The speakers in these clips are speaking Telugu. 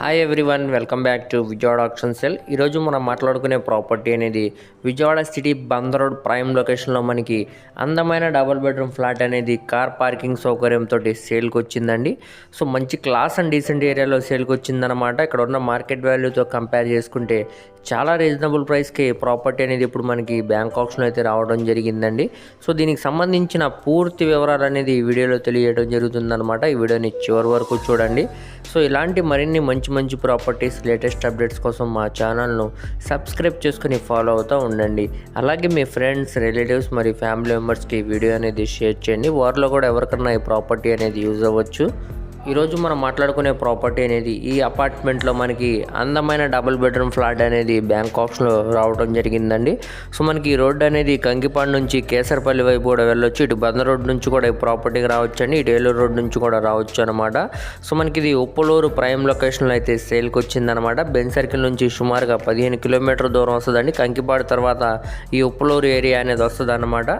Hi everyone welcome back to Vijayawada option sell ఈరోజు మనం మాట్లాడుకునే ప్రాపర్టీ అనేది Vijayawada city Bandar road prime లొకేషన్లో మనకి అందమైన డబుల్ బెడ్రూమ్ ఫ్లాట్ అనేది కార్ పార్కింగ్ సౌకర్యంతో సేల్కి వచ్చిందండి. సో మంచి క్లాస్ అండ్ డీసెంట్ ఏరియాలో సేల్కి వచ్చిందనమాట ఇక్కడ ఉన్న మార్కెట్ వాల్యూతో కంపేర్ చేసుకుంటే చాలా రీజనబుల్ ప్రైస్కి ప్రాపర్టీ అనేది ఇప్పుడు మనకి బ్యాంక్ ఆప్షన్ అయితే రావడం జరిగిందండి. సో దీనికి సంబంధించిన పూర్తి వివరాలు అనేది ఈ వీడియోలో తెలియడం జరుగుతుందనమాట ఈ వీడియోని చివరి వరకు చూడండి. సో ఇలాంటి మరిన్ని మంచి మంచి ప్రాపర్టీస్ లేటెస్ట్ అప్డేట్స్ కోసం మా ఛానల్ను సబ్స్క్రైబ్ చేసుకుని ఫాలో అవుతూ ఉండండి. అలాగే మీ ఫ్రెండ్స్ రిలేటివ్స్ మరియు ఫ్యామిలీ మెంబర్స్కి ఈ వీడియో అనేది షేర్ చేయండి. వారిలో కూడా ఎవరికన్నా ఈ ప్రాపర్టీ అనేది యూజ్ అవ్వచ్చు. ఈరోజు మనం మాట్లాడుకునే ప్రాపర్టీ అనేది ఈ అపార్ట్మెంట్లో మనకి అందమైన డబుల్ బెడ్రూమ్ ఫ్లాట్ అనేది బ్యాంక్ ఆప్షన్లో రావడం జరిగిందండి. సో మనకి ఈ రోడ్డు అనేది కంకిపాడు నుంచి కేసరపల్లి వైపు కూడా వెళ్ళొచ్చు ఇటు బంద రోడ్ నుంచి కూడా ఈ ప్రాపర్టీకి రావచ్చు అండి ఇటు ఏలూరు రోడ్ నుంచి కూడా రావచ్చు అనమాట సో మనకి ఇది ఉప్పలూరు ప్రైమ్ లొకేషన్లో అయితే సేల్కి వచ్చిందనమాట బెన్ సర్కిల్ నుంచి సుమారుగా పదిహేను కిలోమీటర్ దూరం వస్తుందండి. కంకిపాడు తర్వాత ఈ ఉప్పలూరు ఏరియా అనేది వస్తుంది అనమాట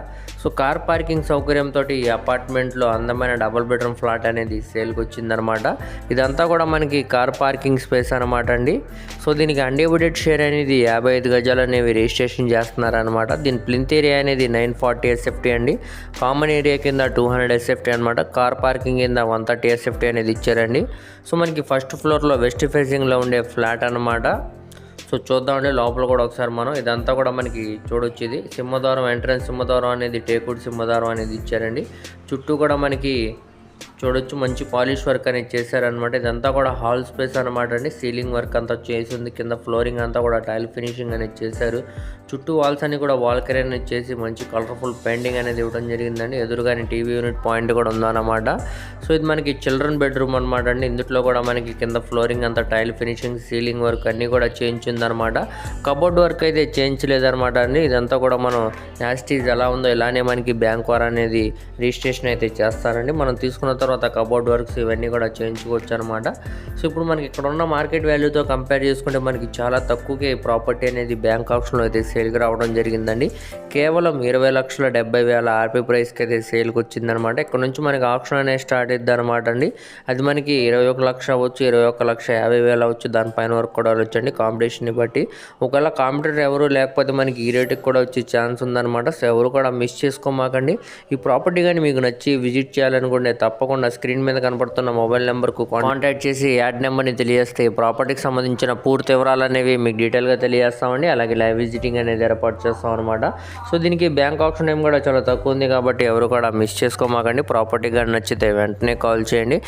సో కార్ పార్కింగ్ సౌకర్యంతో ఈ అపార్ట్మెంట్లో అందమైన డబుల్ బెడ్రూమ్ ఫ్లాట్ అనేది సేల్కి వచ్చిందనమాట ఇదంతా కూడా మనకి కార్ పార్కింగ్ స్పేస్ అనమాట అండి. సో దీనికి అన్డివిడెడ్ షేర్ అనేది యాభై ఐదు గజాలు అనేవి రిజిస్ట్రేషన్ చేస్తున్నారనమాట దీని ప్లింత్ ఏరియా అనేది నైన్ ఫార్టీ ఎస్ఎఫ్టీ అండి. కామన్ ఏరియా కింద టూ హండ్రెడ్ ఎస్ఎఫ్టీ అనమాట కార్ పార్కింగ్ కింద వన్ థర్టీ ఎస్ఎఫ్టీ అనేది ఇచ్చారండి. సో మనకి ఫస్ట్ ఫ్లోర్లో వెస్ట్ ఫేసింగ్లో ఉండే ఫ్లాట్ అనమాట సో చూద్దామండి లోపల కూడా ఒకసారి మనం. ఇదంతా కూడా మనకి చూడొచ్చు ఇది సింహద్వారం ఎంట్రన్స్ సింహద్వారం అనేది టేకుడ్ సింహద్వారం అనేది ఇచ్చారండి. చుట్టూ కూడా మనకి చూడొచ్చు. మంచి పాలిష్ వర్క్ అనేది చేశారనమాట ఇదంతా కూడా హాల్ స్పేస్ అనమాట అండి. సీలింగ్ వర్క్ అంతా చేసి ఉంది. కింద ఫ్లోరింగ్ అంతా కూడా టైల్ ఫినిషింగ్ అనేది చేశారు. చుట్టూ వాల్స్ అన్ని కూడా వాల్ కరీ అనేది చేసి మంచి కలర్ఫుల్ పెయింటింగ్ అనేది ఇవ్వడం జరిగిందండి. ఎదురుగానే టీవీ యూనిట్ పాయింట్ కూడా ఉందన్నమాట. సో ఇది మనకి చిల్డ్రన్ బెడ్రూమ్ అనమాట అండి. ఇందులో కూడా మనకి కింద ఫ్లోరింగ్ అంతా టైల్ ఫినిషింగ్ సీలింగ్ వర్క్ అన్నీ కూడా చేయించిందనమాట కబోర్డ్ వర్క్ అయితే చేయించలేదనమాట అండి. ఇదంతా కూడా మనం యాస్టీజ్ ఎలా ఉందో ఇలానే మనకి బ్యాంక్ వార్ అనేది రిజిస్ట్రేషన్ అయితే చేస్తారండి. మనం తీసుకున్న తర్వాత తర్వాత కబోర్డ్ వర్క్స్ ఇవన్నీ కూడా చేయించుకోవచ్చు అనమాట సో ఇప్పుడు మనకి ఇక్కడ ఉన్న మార్కెట్ వాల్యూతో కంపేర్ చేసుకుంటే మనకి చాలా తక్కువకే ప్రాపర్టీ అనేది బ్యాంక్ ఆప్షన్లో అయితే సేల్కి రావడం జరిగిందండి. కేవలం ఇరవై లక్షల డెబ్బై వేల ఆర్పీ ప్రైస్కి అయితే సేల్కి వచ్చిందనమాట ఇక్కడ నుంచి మనకి ఆప్షన్ అనేది స్టార్ట్ అవుతుంది అనమాట అండి. అది మనకి ఇరవై ఒక లక్ష అవ్వచ్చు ఇరవై ఒక లక్ష యాభై వేలు అవ్వచ్చు దానిపైన వరకు కూడా వచ్చండి కాంపిటీషన్ని బట్టి. ఒకవేళ కాంపిటీటర్ ఎవరు లేకపోతే మనకి ఈ రేటుకి కూడా వచ్చే ఛాన్స్ ఉందన్నమాట. సో ఎవరు కూడా మిస్ చేసుకోమాకండి. ఈ ప్రాపర్టీ కానీ మీకు నచ్చి విజిట్ చేయాలనుకుంటే తప్పకుండా స్క్రీన్ మీద కనపడుతున్న మొబైల్ నెంబర్కు కాంటాక్ట్ చేసి యాడ్ నెంబర్ని తెలియజేస్తే ప్రాపర్టీకి సంబంధించిన పూర్తి వివరాలు అనేవి మీకు డీటెయిల్గా తెలియజేస్తామండి. అలాగే లైవ్ విజిటింగ్ అనేది ఏర్పాటు చేస్తాం అనమాట సో దీనికి బ్యాంక్ ఆప్షన్ టైం కూడా చాలా తక్కువ ఉంది కాబట్టి ఎవరు కూడా మిస్ చేసుకోమాకండి. ప్రాపర్టీ కానీ నచ్చితే వెంటనే కాల్ చేయండి.